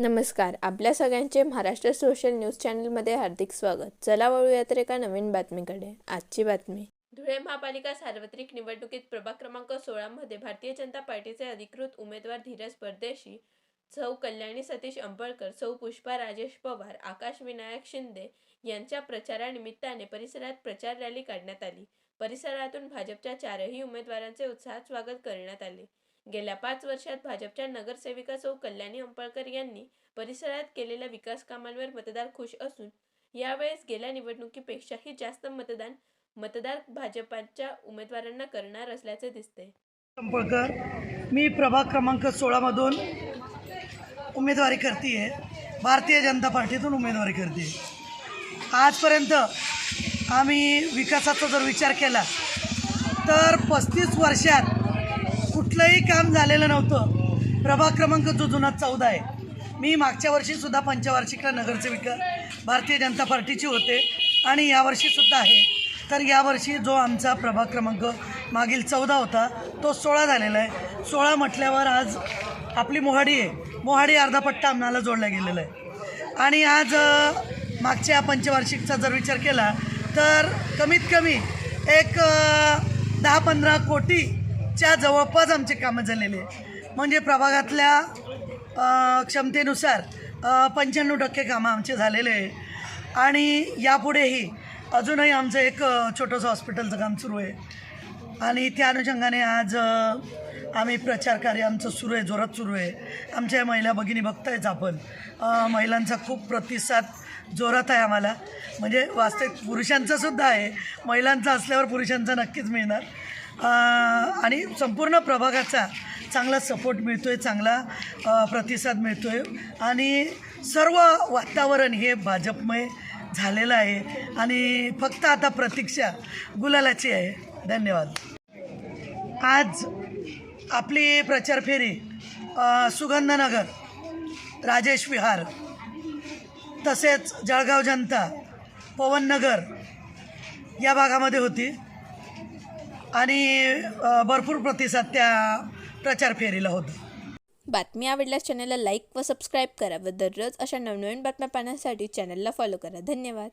नमस्कार आपल्या सगळ्यांचे महाराष्ट्र सोशल न्यूज चॅनलमध्ये हार्दिक स्वागत. चला वळूया तर एका नवीन बातमीकडे. आजची बातमी. धुळे महापालिका सार्वत्रिक निवडणुकीत प्रभाग क्रमांक सोळामध्ये भारतीय जनता पार्टीचे अधिकृत उमेदवार धीरज परदेशी सौ कल्याणी सतीश अंबळकर सौ पुष्पा राजेश पवार आकाश विनायक शिंदे यांच्या प्रचारानिमित्ताने परिसरात प्रचार रॅली काढण्यात आली. परिसरातून भाजपच्या चारही उमेदवारांचे उत्साहात स्वागत करण्यात आले. गेल्या पाच वर्षात भाजपच्या नगरसेविका सौ कल्याणी अंपळकर यांनी परिसरात केलेल्या विकास कामांवर मतदार खुश असून यावेळेस गेल्या निवडणुकीपेक्षाही जास्त मतदान मतदार भाजपाच्या उमेदवारांना करणार असल्याचे दिसते. अंपळकर मी प्रभाग क्रमांक सोळामधून उमेदवारी करते आहे भारतीय जनता पार्टीतून उमेदवारी करते आजपर्यंत आम्ही विकासाचा जर विचार केला तर पस्तीस वर्षात कुठलंही काम झालेलं नव्हतं. प्रभाग क्रमांक जो जुना चौदा आहे. मी मागच्या वर्षीसुद्धा पंचवार्षिकला नगरसेविका भारतीय जनता पार्टीची होते. आणि यावर्षीसुद्धा आहे. तर यावर्षी जो आमचा प्रभाग क्रमांक मागील चौदा होता तो सोळा झालेला आहे. सोळा म्हटल्यावर आज आपली मोहाडी आहे. मोहाडी अर्धा पट्टा आम्हाला जोडला गेलेला आहे. आणि आज मागच्या पंचवार्षिकचा जर विचार केला तर कमीत कमी एक दहा पंधरा कोटी च्या जवळपास आमचे कामं झालेले आहे म्हणजे प्रभागातल्या क्षमतेनुसार पंच्याण्णव टक्के कामं आमचे झालेले आहे आणि यापुढेही अजूनही आमचं एक छोटंसं हॉस्पिटलचं काम सुरू आहे. आणि त्या अनुषंगाने आज आम्ही प्रचार कार्य आमचं सुरू आहे जोरात सुरू आहे. आमच्या महिला भगिनी बघतायच आपण. महिलांचा खूप प्रतिसाद जोरात आहे आम्हाला. म्हणजे वास्तविक पुरुषांचासुद्धा आहे. महिलांचा असल्यावर पुरुषांचा नक्कीच मिळणार. आणि संपूर्ण प्रभागाचा चांगला सपोर्ट मिळतो आहे चांगला प्रतिसाद मिळतो आहे आणि सर्व वातावरण हे भाजपमय झालेलं आहे. आणि फक्त आता प्रतीक्षा गुलालाची आहे. धन्यवाद. आज आपली प्रचार फेरी सुगंधनगर राजेश विहार तसेच जळगाव जनता पवननगर या भागामध्ये होती. आणि भरपूर प्रतिसाद त्या प्रचार फेरीला होता. बातमी आवडल्यास चॅनलला लाईक व सबस्क्राईब करा व दररोज अशा नवनवीन बातम्या पाहण्यासाठी चॅनलला फॉलो करा. धन्यवाद.